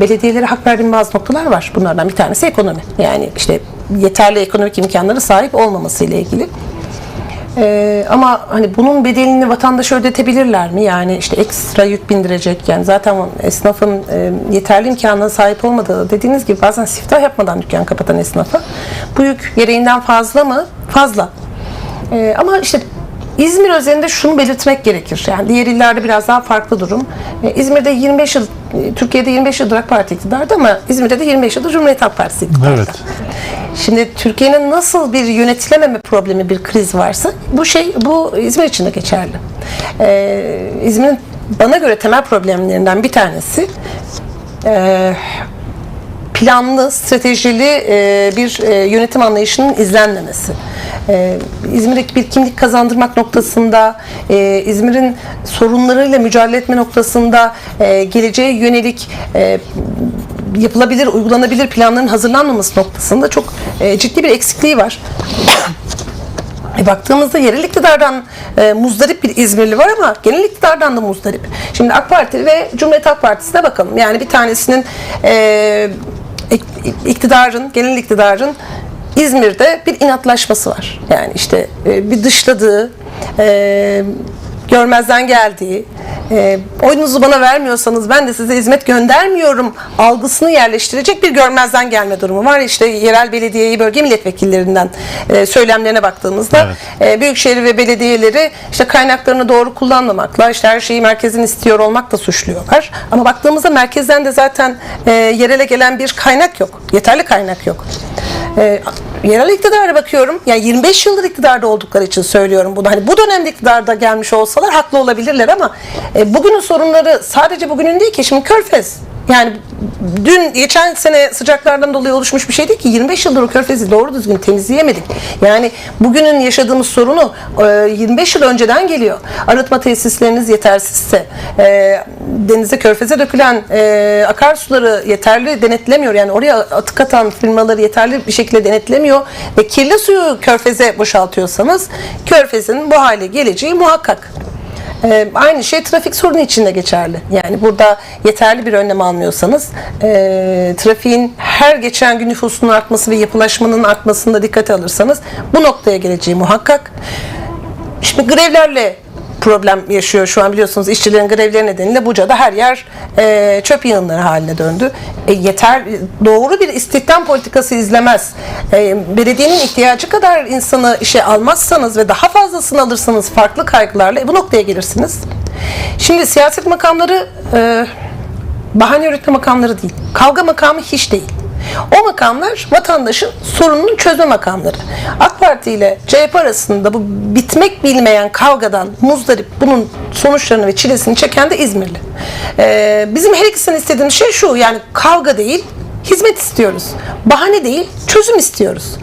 Belediyelere hak verdiğim bazı noktalar var. Bunlardan bir tanesi ekonomi. Yani işte yeterli ekonomik imkanlara sahip olmaması ile ilgili. Ee, ama hani bunun bedelini vatandaşa ödetebilirler mi? Yani işte ekstra yük bindirecek. Yani zaten esnafın e, yeterli imkanına sahip olmadığı dediğiniz gibi bazen siftah yapmadan dükkan kapatan esnafa bu yük gereğinden fazla mı? Fazla. Ee, ama işte İzmir özelinde şunu belirtmek gerekir. Yani diğer illerde biraz daha farklı durum. Ee, İzmir'de 25 yıl, e, Türkiye'de 25 yıldır AK Parti iktidarda ama İzmir'de de 25 yıldır Cumhuriyet Halk Partisi iktidarda. Evet. Şimdi Türkiye'nin nasıl bir yönetilememe problemi, bir kriz varsa bu şey bu İzmir için de geçerli. Ee, İzmir'in bana göre temel problemlerinden bir tanesi e, planlı, stratejili e, bir e, yönetim anlayışının izlenmemesi. E, İzmir'e bir kimlik kazandırmak noktasında, e, İzmir'in sorunlarıyla mücadele etme noktasında geleceğe yönelik yapılabilir, uygulanabilir planların hazırlanmaması noktasında çok ciddi bir eksikliği var. E baktığımızda yerel iktidardan e, muzdarip bir İzmirli var ama genel iktidardan da muzdarip. Şimdi AK Parti ve Cumhuriyet Halk Partisi'ne bakalım. Yani bir tanesinin e, iktidarın, genel iktidarın İzmir'de bir inatlaşması var. Yani işte e, bir dışladığı, e, görmezden geldiği, e, oyunuzu bana vermiyorsanız ben de size hizmet göndermiyorum algısını yerleştirecek bir görmezden gelme durumu var. İşte yerel belediyeyi bölge milletvekillerinden e, söylemlerine baktığımızda e, büyükşehir ve belediyeleri işte kaynaklarını doğru kullanmamakla işte her şeyi merkezin istiyor olmakla suçluyorlar. Ama baktığımızda merkezden de zaten e, yerele gelen bir kaynak yok. Yeterli kaynak yok. E, yerel iktidara bakıyorum. Yani 25 yıldır iktidarda oldukları için söylüyorum bunu. Hani bu dönemde iktidarda gelmiş olsalar haklı olabilirler ama e, bugünün sorunları sadece bugünün değil ki şimdi Körfez. Yani dün geçen sene sıcaklardan dolayı oluşmuş bir şey değil ki 25 yıldır o körfezi doğru düzgün temizleyemedik. Yani bugünün yaşadığımız sorunu e, 25 yıl önceden geliyor. Arıtma tesisleriniz yetersizse, e, denize körfeze dökülen e, akarsuları yeterli denetlemiyor. Yani oraya atık atan firmaları yeterli bir şekilde denetlemiyor ve kirli suyu körfeze boşaltıyorsanız körfezin bu hale geleceği muhakkak. Ee, aynı şey trafik sorunu için de geçerli. Yani burada yeterli bir önlem almıyorsanız e, trafiğin her geçen gün nüfusunun artması ve yapılaşmanın artmasında dikkate alırsanız bu noktaya geleceği muhakkak. Şimdi grevlerle problem yaşıyor şu an biliyorsunuz işçilerin grevleri nedeniyle Buca'da her yer e, çöp yığınları haline döndü. E, yeter doğru bir istihdam politikası izlemez. E, belediyenin ihtiyacı kadar insanı işe almazsanız ve daha fazlasını alırsanız farklı kaygılarla e, bu noktaya gelirsiniz. Şimdi siyaset makamları e, bahane üretme makamları değil. Kavga makamı hiç değil. O makamlar vatandaşın sorununu çözme makamları. AK Parti ile CHP arasında bu bitmek bilmeyen kavgadan muzdarip bunun sonuçlarını ve çilesini çeken de İzmirli. Ee, bizim her ikisinin istediğimiz şey şu yani kavga değil hizmet istiyoruz. Bahane değil çözüm istiyoruz.